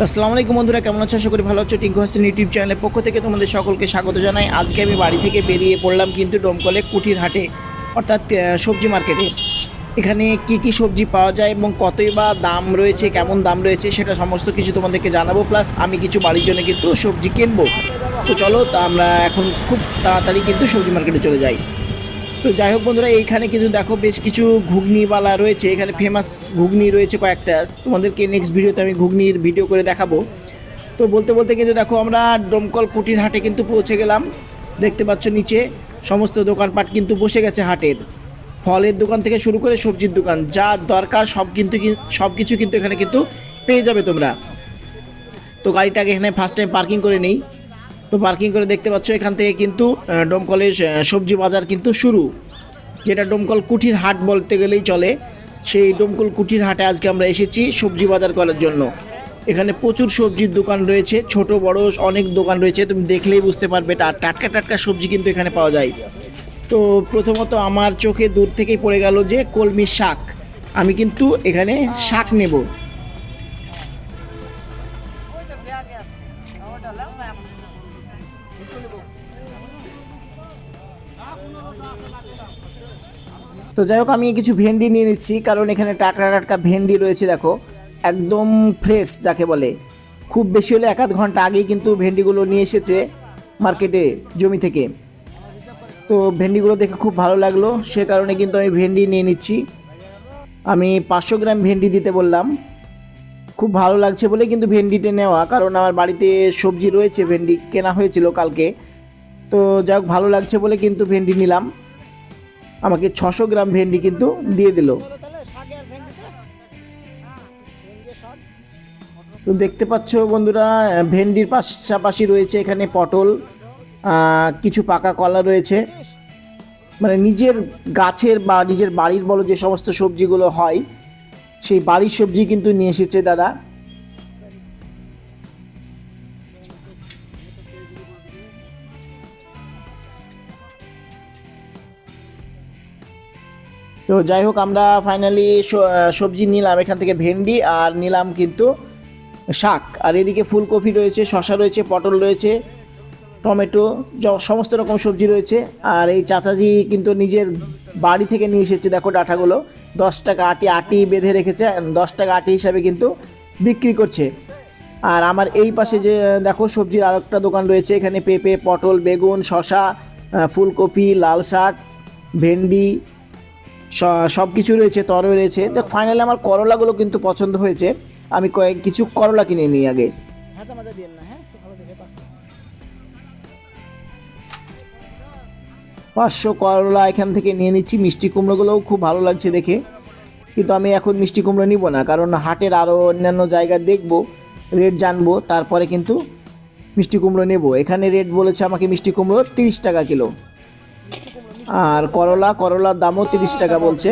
আসসালামু আলাইকুম বন্ধুরা, কেমন আছো? আশা করি ভালো আছো। টিঙ্কু হাসিন ইউটিউব চ্যানেলের পক্ষ থেকে তোমাদের সকলকে স্বাগত জানাই। আজকে আমি বাড়ি থেকে বেরিয়ে পড়লাম কিন্তু ডোমকলে কুটির হাটে, অর্থাৎ সবজি মার্কেটে। এখানে কি কি সবজি পাওয়া যায় এবং কতই বা দাম রয়েছে, কেমন দাম রয়েছে, সেটা সমস্ত কিছু তোমাদেরকে জানাব। প্লাস আমি কিছু বাড়ির জন্য কিন্তু সবজি কিনবো। তো চলো, তা আমরা এখন খুব তাড়াতাড়ি কিন্তু সবজি মার্কেটে চলে যাই। তো যাই হোক বন্ধুরা, এইখানে কিন্তু দেখো বেশ কিছু ঘুগনিওয়ালা রয়েছে। এখানে ফেমাস ঘুগনি রয়েছে কয়েকটা। তোমাদেরকে নেক্সট ভিডিওতে আমি ঘুগনির ভিডিও করে দেখাবো। তো বলতে বলতে কিন্তু দেখো, আমরা ডোমকল কুটির হাটে কিন্তু পৌঁছে গেলাম। দেখতে পাচ্ছ নিচে সমস্ত দোকানপাট কিন্তু বসে গেছে হাটের। ফলের দোকান থেকে শুরু করে সবজির দোকান, যা দরকার সব কিন্তু সব কিছু কিন্তু এখানে কিন্তু পেয়ে যাবে তোমরা। তো গাড়িটাকে এখানে ফার্স্ট টাইম পার্কিং করে নেই। তো পার্কিং করে দেখতে পাচ্ছ, এখান থেকে কিন্তু ডোমকলের সবজি বাজার কিন্তু শুরু। যেটা ডোমকল কুঠির হাট বলতে গেলেই চলে। সেই ডোমকল কুঠির হাটে আজকে আমরা এসেছি সবজি বাজার করার জন্য। এখানে প্রচুর সবজির দোকান রয়েছে, ছোট, বড়, অনেক দোকান রয়েছে। তুমি দেখলেই বুঝতে পারবে টাটকা টাটকা সবজি কিন্তু এখানে পাওয়া যায়। তো প্রথমত আমার চোখে দূর থেকেই পড়ে গেল যে কলমি শাক। আমি কিন্তু এখানে শাক নেব। তো যাই হোক, আমি কিছু ভেন্ডি নিয়ে নিচ্ছি, কারণ এখানে টাটকা টাটকা ভেন্ডি রয়েছে, দেখো। একদম ফ্রেশ যাকে বলে। খুব বেশি হলে এক আধ ঘণ্টা আগেই কিন্তু ভেন্ডিগুলো নিয়ে এসেছে মার্কেটে, জমি থেকে। তো ভেন্ডিগুলো দেখে খুব ভালো লাগল, সে কারণে কিন্তু আমি ভেন্ডি নিয়ে নিচ্ছি। আমি পাঁচশো গ্রাম ভেন্ডি দিতে বললাম। খুব ভালো লাগছে বলে কিন্তু ভেন্ডিটা নেওয়া, কারণ আমার বাড়িতে সবজি রয়েছে, ভেন্ডি কেনা হয়েছিল কালকে। তো যাই হোক, ভালো লাগছে বলে কিন্তু ভেন্ডি নিলাম। আমাকে ছশো গ্রাম ভেন্ডি কিন্তু দিয়ে দিল। তো দেখতে পাচ্ছ বন্ধুরা ভেন্ডির পাশাপাশি রয়েছে এখানে পটল কিছু পাকা কলা রয়েছে। মানে নিজের গাছের বা নিজের বাড়ির বলো যে সমস্ত সবজিগুলো হয়, সেই বাড়ির সবজি কিন্তু নিয়ে এসেছে দাদা। তো যাই হোক, আমরা ফাইনালি সবজি নিলাম, এখান থেকে ভেন্ডি আর নিলাম কিন্তু শাক। আর এদিকে ফুলকপি রয়েছে শশা রয়েছে, পটল রয়েছে, টমেটো সমস্ত রকম সবজি রয়েছে। আর এই চাচাজি কিন্তু নিজের বাড়ি থেকে নিয়ে এসেছে, দেখো ডাটাগুলো। দশ টাকা আটি আটি বেঁধে রেখেছে দশ টাকা আটি হিসাবে কিন্তু বিক্রি করছে। আর আমার এই পাশে যে, দেখো সবজির আর একটা দোকান রয়েছে, এখানে পেঁপে, পটল, বেগুন শশা ফুলকপি, লাল শাক, ভেন্ডি সব কিছু রয়েছে তরই রয়েছে। দেখ ফাইনালি আমার করলাগুলো কিন্তু পছন্দ হয়েছে। আমি কয়েক কিছু করলা কিনে নিই আগে। হ্যাঁ? পাঁচশো করলা এখান থেকে নিয়ে নিচ্ছি। মিষ্টি কুমড়োগুলোও খুব ভালো লাগছে দেখে। কিন্তু আমি এখন মিষ্টি কুমড়ো নিব না কারণ হাটের আরও অন্যান্য জায়গা দেখব রেট জানব তারপরে কিন্তু মিষ্টি কুমড়ো নেব। এখানে রেট বলেছে আমাকে মিষ্টি কুমড়ো তিরিশ টাকা কিলো। আর করলা, করলার দামও তিরিশ টাকা বলছে।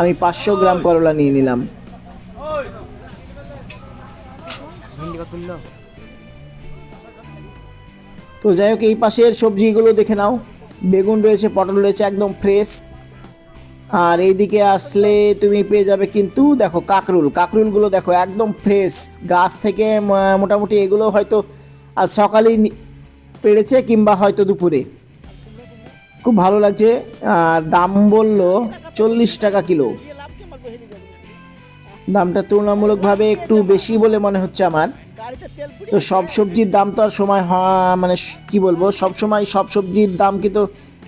আমি পাঁচশো গ্রাম করলা নিয়ে নিলাম। তো যাই হোক, এই পাশের সবজিগুলো দেখে নাও। বেগুন রয়েছে, পটল রয়েছে, একদম ফ্রেশ আর এইদিকে আসলে তুমি পেয়ে যাবে কিন্তু দেখো কাকরুল। কাকরুলগুলো দেখো একদম ফ্রেশ গাছ থেকে মোটামুটি এগুলো হয়তো আজ সকালেই পেড়েছে কিংবা হয়তো দুপুরে। খুব ভালো লাগছে। আর দাম বলল চল্লিশ টাকা কিলো। দামটা তুলনামূলকভাবে একটু বেশি বলে মনে হচ্ছে আমার। তো সব সবজির দাম তো আর সময় মানে কি বলব, সব সময় সব সবজির দাম কিন্তু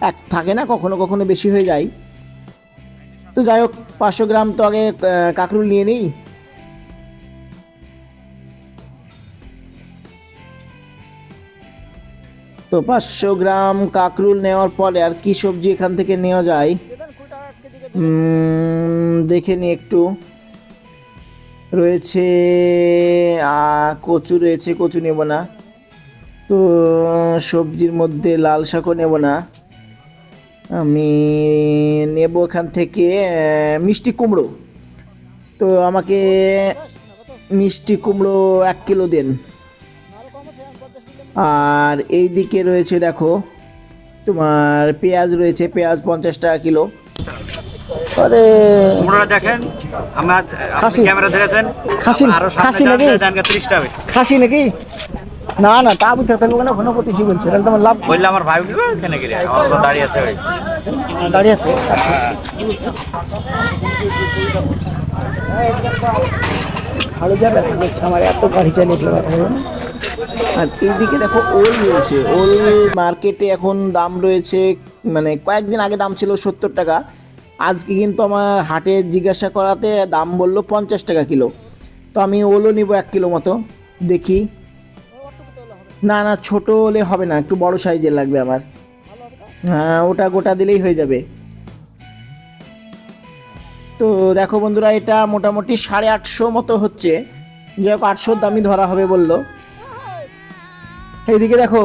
এক, থাকে না, কখনো কখনো বেশি হয়ে যায়। তো যাই হোক, পাঁচশো গ্রাম তো আগে কাঁকরুল নিয়ে নিই। তো পাঁচশো গ্রাম কাঁকরুল নেওয়ার পরে আর কি সবজি এখান থেকে নেওয়া যায়? দেখে নি একটু। রয়েছে কচু রয়েছে, কচু নেব না। তো, সবজির মধ্যে লাল শাকও নেব না। আমি নেব এখান থেকে মিষ্টি কুমড়ো। তো আমাকে মিষ্টি কুমড়ো এক কিলো দেন। আর এই দিকে রয়েছে দেখো তোমার পেঁয়াজ রয়েছে পেঁয়াজ পঞ্চাশ টাকা কিলো আরে কুমড়োটা দেখেন আমার আপনি খাসি। ক্যামেরা ধরেছেন খাসি- আরও খাসি নাকি? দেন বেশি খাসি নাকি না না তা বুঝতে থাকবে না ঘন প্রতিশি বলছে তাহলে তোমার লাভ বললে আমার ভাই বলবে এখানে গিয়ে আমার তো দাঁড়িয়ে আছে ভাই দাঁড়িয়ে আছে আচ্ছা। ভালো যাবে আমার এত গাড়ি চালিয়ে গেলে না। আর এইদিকে দেখো ওল রয়েছে ওল মার্কেটে এখন দাম রয়েছে মানে কয়েকদিন আগে দাম ছিল সত্তর টাকা। আজকে কিন্তু আমার হাটে জিজ্ঞাসা করাতে দাম বলল পঞ্চাশ টাকা কিলো। তো আমি ওলও নিব এক কিলো মতো, দেখি। না না, ছোট হলে হবে না, একটু বড় সাইজের লাগবে আমার। হ্যাঁ ওটা গোটা দিলেই হয়ে যাবে। তো দেখো বন্ধুরা, এটা মোটামুটি সাড়ে আটশো মতো হচ্ছে। যাই হোক, আটশোর দামই ধরা হবে বলল। এইদিকে দেখো।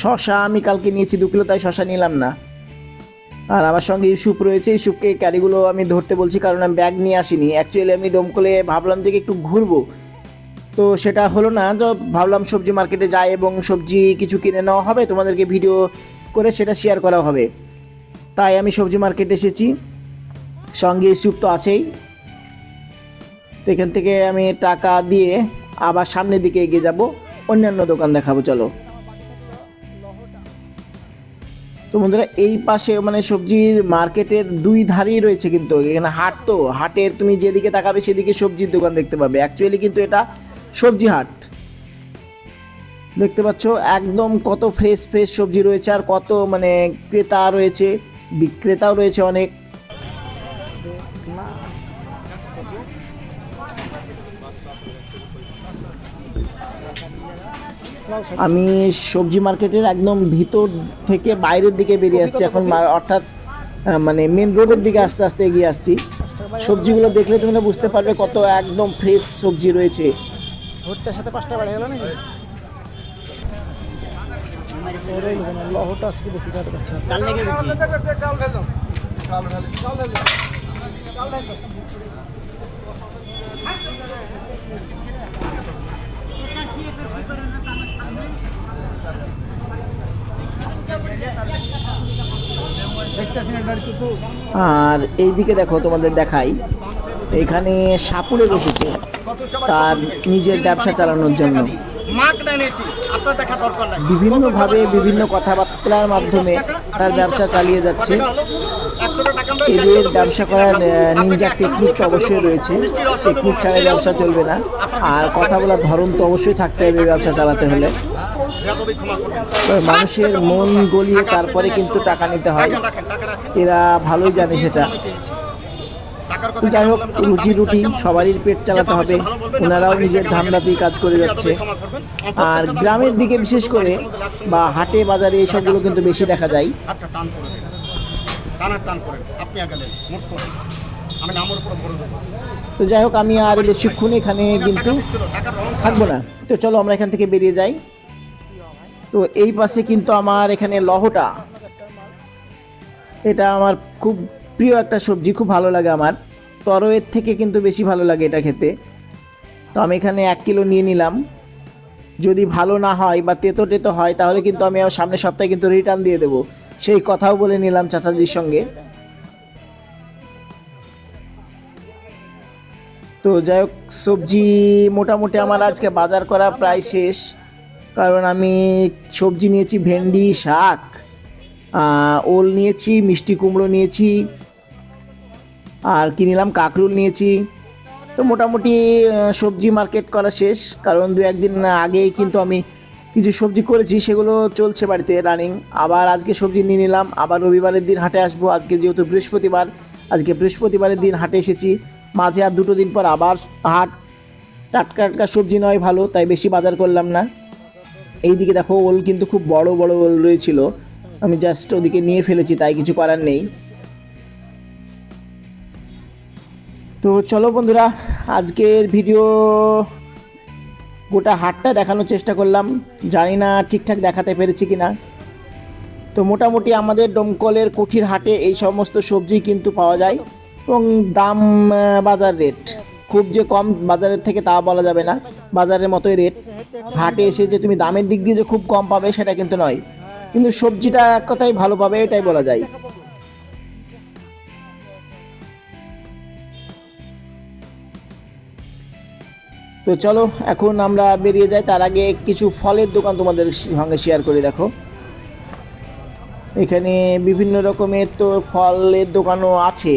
শশা আমি কালকে নিয়েছি, দু কিলো, তাই শশা নিলাম না। আর আমার সঙ্গে ইউসুফ রয়েছে ইউসুফকে ক্যারিগুলো আমি ধরতে বলছি, কারণ আমি ব্যাগ নিয়ে আসিনি। অ্যাকচুয়ালি আমি ডোমকলে ভাবলাম যে একটু ঘুরবো। তো সেটা হলো না, তো ভাবলাম সবজি মার্কেটে যাই এবং সবজি কিছু কিনে নেওয়া হবে, তোমাদেরকে ভিডিও করে সেটা শেয়ার করা হবে। তাই আমি সবজি মার্কেটে এসেছি। সঙ্গে ইউসুফ তো আছেই। তো এখান থেকে আমি টাকা দিয়ে আবার সামনের দিকে এগিয়ে যাব, অন্যান্য দোকান দেখাবো, চলো। তো বন্ধুরা, এই পাশে মানে সবজির মার্কেটের দুই ধারেই রয়েছে কিন্তু, এখানে হাট তো, হাটের তুমি যেদিকে তাকাবে সেদিকে সবজির দোকান দেখতে পাবে। অ্যাকচুয়ালি কিন্তু এটা সবজি হাট। দেখতে পাচ্ছ, একদম কত ফ্রেশ ফ্রেশ সবজি রয়েছে আর কত মানে ক্রেতা রয়েছে, বিক্রেতাও রয়েছে অনেক। আমি সবজি মার্কেটের একদম ভিতর থেকে বাইরের দিকে বেরিয়ে আসছি এখন মা- অর্থাৎ মানে মেন রোডের দিকে আস্তে আস্তে এগিয়ে আসছি। সবজিগুলো দেখলে তোমরা বুঝতে পারবে কত একদম ফ্রেশ সবজি রয়েছে। ভোটটার সাথে পাঁচটা বাড়ে গেল নাকি? ওরাই নেবে এই আর এইদিকে দেখো তোমাদের দেখাই। এখানে সাপুরে বসেছে তার নিজের ব্যবসা চালানোর জন্য। বিভিন্নভাবে বিভিন্ন কথাবার্তার মাধ্যমে তার ব্যবসা চালিয়ে যাচ্ছে। এদের ব্যবসা করার নিনজা টেকনিক তো অবশ্যই রয়েছে। টেকনিক ছাড়া ব্যবসা চলবে না। আর কথা বলার ধরন তো অবশ্যই থাকতে হবে ব্যবসা চালাতে হলে। মানুষের মন গলিয়ে তারপরে কিন্তু টাকা নিতে হয়। এরা ভালোই জানে সেটা। যাই হোক রুজি রুটি সবারই পেট চালাতে হবে ওনারাও নিজের ধান্দাতেই কাজ করে যাচ্ছে। আর গ্রামের দিকে বিশেষ করে বা হাটে বাজারে এইসবগুলো কিন্তু বেশি দেখা যায়। টান করে টানার টান করেন আপনি আগে নেন করেন আমি নামের উপর ভরে দেবো তো যাই হোক আমি আর বেশিক্ষণ এখানে কিন্তু থাকব না। তো চলো আমরা এখান থেকে বেরিয়ে যাই। তো এই পাশে কিন্তু আমার এখানে লহটা। এটা আমার খুব প্রিয় একটা সবজি খুব ভালো লাগে আমার। তরয়ের থেকে কিন্তু বেশি ভালো লাগে এটা খেতে। তো আমি এখানে এক কিলো নিয়ে নিলাম। যদি ভালো না হয় বা তেতো টেতো হয়, তাহলে কিন্তু আমি আমার সামনের সপ্তাহে কিন্তু রিটার্ন দিয়ে দেবো। সেই কথাও বলে নিলাম চাচাজির সঙ্গে। তো যাই হোক, সবজি মোটামুটি আমার আজকে বাজার করা প্রায় শেষ। কারণ আমি সবজি নিয়েছি, ভেন্ডি, শাক ওল নিয়েছি, মিষ্টি কুমড়ো নিয়েছি আর কি নিলাম? কাঁকরুল নিয়েছি। তো মোটামুটি সবজি মার্কেট করা শেষ। কারণ দু একদিন আগেই কিন্তু আমি কিছু সবজি করেছি, সেগুলো চলছে বাড়িতে রানিং আবার আজকে সবজি নিয়ে নিলাম। আবার রবিবারের দিন হাটে আসব। আজকে যেহেতু বৃহস্পতিবার, আজকে বৃহস্পতিবারের দিন হাটে এসেছি। মাঝে আর দুটো দিন পর আবার হাট। টাটকা টাটকা সবজি নয় ভালো, তাই বেশি বাজার করলাম না। এইদিকে দেখো, ওল কিন্তু খুব বড় বড় ওল রয়েছিল। আমি জাস্ট ওদিকে নিয়ে ফেলেছি, তাই কিছু করার নেই। তো চলো বন্ধুরা, আজকের ভিডিও গোটা হাটটা দেখানোর চেষ্টা করলাম। জানি না ঠিকঠাক দেখাতে পেরেছি কি না তো মোটামুটি আমাদের ডমকলের কুঠির হাটে এই সমস্ত সবজি কিন্তু পাওয়া যায় এবং দাম বাজার রেট খুব যে কম বাজারের থেকে তা বলা যাবে না, বাজারের মতোই রেট হাটে এসে যে তুমি দামের দিক দিয়ে যে খুব কম পাবে সেটা কিন্তু নয়। কিন্তু সবজিটা এক কথাই ভালো পাবে, এটাই বলা যায়। তো চলো, এখন আমরা বেরিয়ে যাই। তার আগে কিছু ফলের দোকান তোমাদের সঙ্গে শেয়ার করে দেখো। এখানে বিভিন্ন রকমের তো ফলের দোকানও আছে।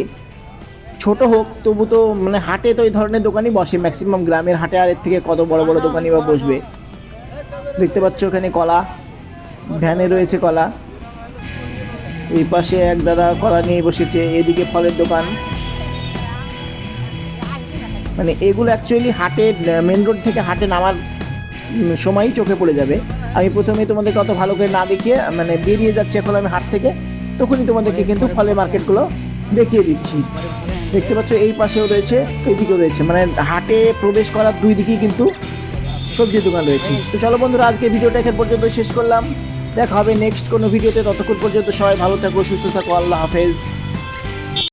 ছোট হোক, তবু তো মানে হাটে তো এই ধরনের দোকানই বসে। ম্যাক্সিমাম গ্রামের হাটে আর এর থেকে কত বড় বড় দোকানই বা বসবে। দেখতে পাচ্ছ এখানে কলা ভ্যানে রয়েছে কলা। এই পাশে এক দাদা কলা নিয়ে বসেছে। এদিকে ফলের দোকান। মানে এগুলো অ্যাকচুয়ালি হাটে মেন রোড থেকে হাটে নামার সময়ই চোখে পড়ে যাবে। আমি প্রথমে তোমাদেরকে অত ভালো করে না দেখিয়ে মানে বেরিয়ে যাচ্ছি এখন আমি হাট থেকে, তখনই তোমাদেরকে কিন্তু ফলের মার্কেটগুলো দেখিয়ে দিচ্ছি। দেখতে পাচ্ছ, এই পাশেও রয়েছে এইদিকেও রয়েছে। মানে হাটে প্রবেশ করার দুই দিকেই কিন্তু সবজির দোকান রয়েছে। তো চলো বন্ধুরা, আজকে ভিডিওটা এখান পর্যন্ত শেষ করলাম। দেখা হবে নেক্সট কোনো ভিডিওতে। ততক্ষণ পর্যন্ত সবাই ভালো থাকো, সুস্থ থাকো, আল্লাহ হাফেজ।